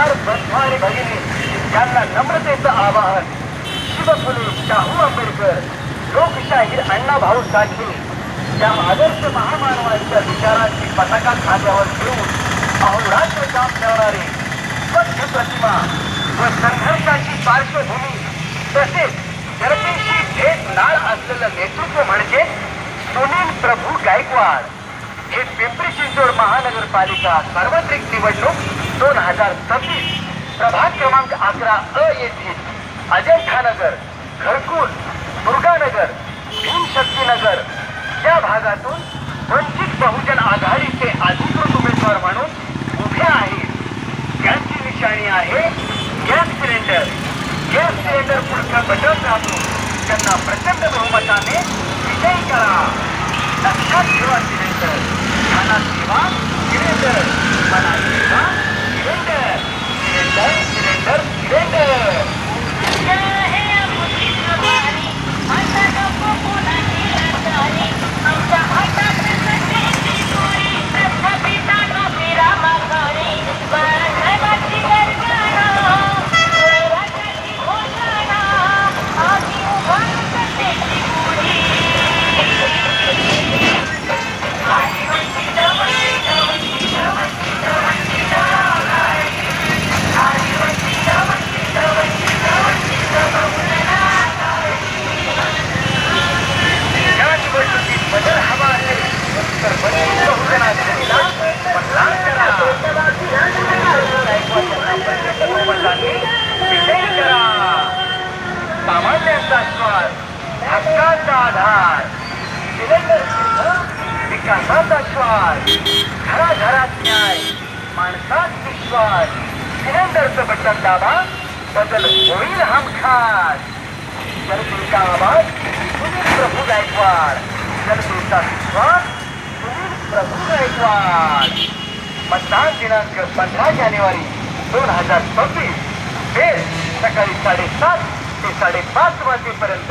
आणि भगिनी यांना नम्रतेचं आवाहन. शिवफुले शाहू आंबेडकर लोकशाहीर अण्णाभाऊ साठे या आदर्श महामानवांच्या विचारांची पताका खात्यावर ठेवून अहोरात्र काम ठेवणारी स्वच्छ प्रतिमा व संघर्षाची पार्श्वभूमी तसेच जनतेशी थेट नाळ असलेलं नेतृत्व म्हणजे सुनील प्रभू गायकवाड. हे पिंपरी चिंचवड महानगरपालिका सार्वत्रिक निवडणूक दोन हजार सव्वीस प्रभाग क्रमांक अकरा अ येथील अजंठानगर घरकुल दुर्गानगर भीमशक्तीनगर या भागातून वंचित बहुजन आघाडीचे अधिकृत उमेदवार म्हणून उभे आहेत. त्यांची निशाणी आहे गॅस सिलेंडर. गॅस सिलेंडर पुढचं बटन दाबून त्यांना प्रचंड बहुमताने विजयी करा. लक्षात ठेवा सिलेंडर. मनात सेवा हक्काचा आधार सिलेंडर विकासाचा श्वास घराघरात न्याय माणसात विश्वास सिलेंडरचं बटन दाबा बदल होईल हमखास जनतेचा आवाज सुनील प्रभू गायकवाड जनतेचा विश्वास गायकवाड मतदान दिनांक पंधरा जानेवारी दोन हजार सव्वीस. वेळ सकाळी साडेसात ते साडेपाच वाजेपर्यंत.